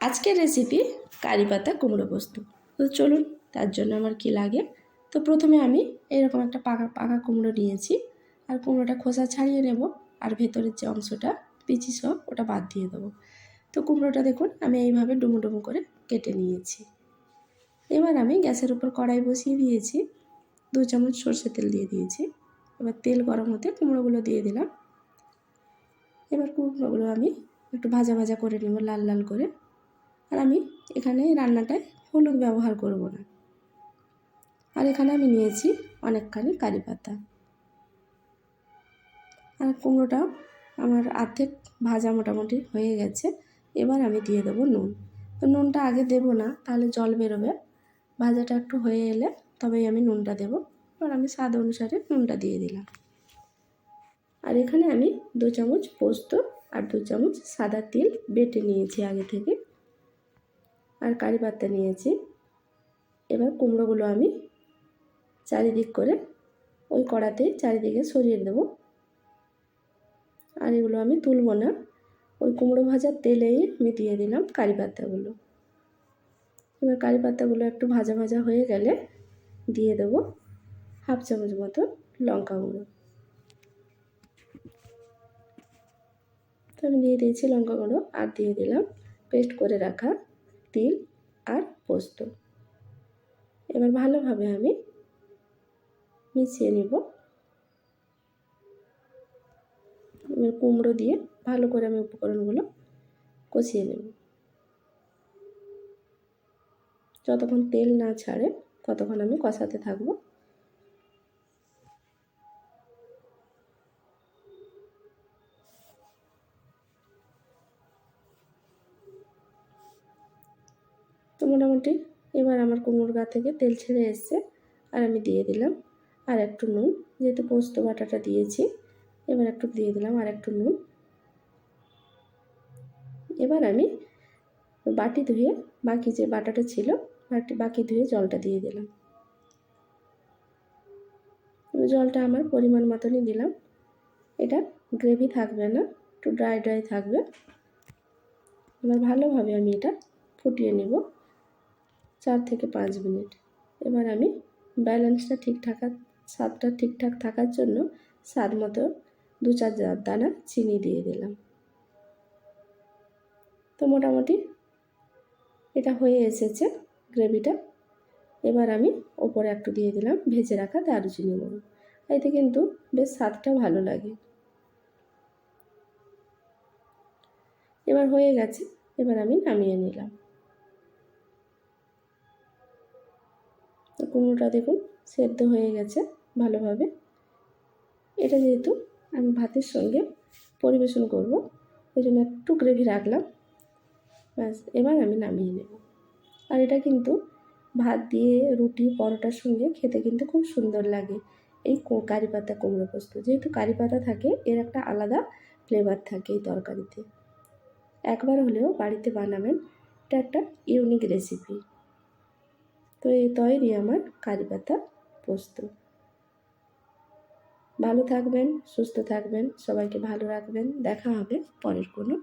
আজকের রেসিপি কারি পাতা কুমড়ো পোস্ত। তো চলুন, তার জন্য আমার কি লাগে? তো প্রথমে আমি এরকম একটা পাকা পাকা কুমড়ো নিয়েছি আর কুমড়োটা খোসা ছাড়িয়ে নেব আর ভেতরের যে অংশটা, পিচি সব, ওটা বাদ দিয়ে দেবো। তো কুমড়োটা দেখুন, আমি এইভাবে ডুমো ডুমো করে কেটে নিয়েছি। এবার আমি গ্যাসের উপর কড়াই বসিয়ে দিয়েছি, দু চামচ সর্ষে তেল দিয়ে দিয়েছি। এবার তেল গরম হতে কুমড়োগুলো দিয়ে দিলাম। এবার কুমড়োগুলো আমি একটু ভাজা ভাজা করে নেব, লাল লাল করে। আর আমি এখানে রান্নাটায় হলুদ ব্যবহার করব না। আর এখানে আমি নিয়েছি অনেকখানি কারি পাতা। আর কুমড়োটাও আমার অর্ধেক ভাজা মোটামুটি হয়ে গেছে। এবার আমি দিয়ে দেবো নুন। তো নুনটা আগে দেবো না, তাহলে জল বেরোবে। ভাজাটা একটু হয়ে এলে তবেই আমি নুনটা দেবো। এবার আমি স্বাদ অনুসারে নুনটা দিয়ে দিলাম। আর এখানে আমি দু চামচ পোস্ত আর দু চামচ সাদা তিল বেটে নিয়েছি আগে থেকে। আর কারি পাতা নিয়েছি। এবার কুমড়োগুলো আমি চারিদিক করে ওই কড়াতে চারিদিকে সরিয়ে দেবো। আর এগুলো আমি তুলব না। ওই কুমড়ো ভাজার তেলেই আমি দিয়ে দিলাম কারি পাতাগুলো। এবার কারি পাতাগুলো একটু ভাজা ভাজা হয়ে গেলে দিয়ে দেবো হাফ চামচ মতো লঙ্কা গুঁড়ো। তো আমি দিয়ে দিয়েছি লঙ্কা গুঁড়ো আর দিয়ে দিলাম পেস্ট করে রাখা তিল আর পোস্ত। এবার ভালোভাবে আমি মিশিয়ে নিব। এবার কুমড়ো দিয়ে ভালো করে আমি উপকরণগুলো কষিয়ে নেব। যতক্ষণ তেল না ছাড়ে, ততক্ষণ আমি কষাতে থাকব। মোটামুটি। এবার আমার কুমড়োর গা থেকে তেল ছেড়ে এসছে, আর আমি দিয়ে দিলাম আর একটু নুন, যেহেতু পোস্ত বাটাটা দিয়েছি, এবার একটু দিয়ে দিলাম আর একটু নুন। এবার আমি বাটি ধুয়ে বাকি যে বাটাটা ছিল, বাটি, বাকি ধুয়ে জলটা দিয়ে দিলাম। জলটা আমার পরিমাণ মতনই দিলাম। এটা গ্রেভি থাকবে না, একটু ড্রাই ড্রাই থাকবে। এবার ভালোভাবে আমি এটা ফুটিয়ে নেব। চার থেকে পাঁচ মিনিট। এবার আমি ব্যালেন্সটা ঠিক থাকা, স্বাদটা ঠিকঠাক থাকার জন্য স্বাদ মতো দু চার দানা চিনি দিয়ে দিলাম। তো মোটামুটি এটা হয়ে এসেছে গ্রেভিটা। এবার আমি ওপরে একটু দিয়ে দিলাম ভেজে রাখা দারুচিনি গুঁড়ো। এতে কিন্তু বেশ স্বাদটা ভালো লাগে। এবার হয়ে গেছে, এবার আমি নামিয়ে নিলাম। কুমড়োটা দেখুন সেদ্ধ হয়ে গেছে ভালোভাবে। এটা যেহেতু আমি ভাতের সঙ্গে পরিবেশন করব, ওই জন্য একটু গ্রেভি রাখলাম। ব্যাস, এবার আমি নামিয়ে নেব। আর এটা কিন্তু ভাত দিয়ে রুটি, পরোটার সঙ্গে খেতে কিন্তু খুব সুন্দর লাগে। এই কারি পাতা কুমড়ো পোস্ত, যেহেতু কারি পাতা থাকে, এর একটা আলাদা ফ্লেভার থাকে এই তরকারিতে। একবার হলেও বাড়িতে বানাবেন, এটা একটা ইউনিক রেসিপি তো এই তৈরি আমার কারি পাতা পোস্ত। ভালো থাকবেন, সুস্থ থাকবেন, সবাইকে ভালো রাখবেন। দেখা হবে পরের কোনো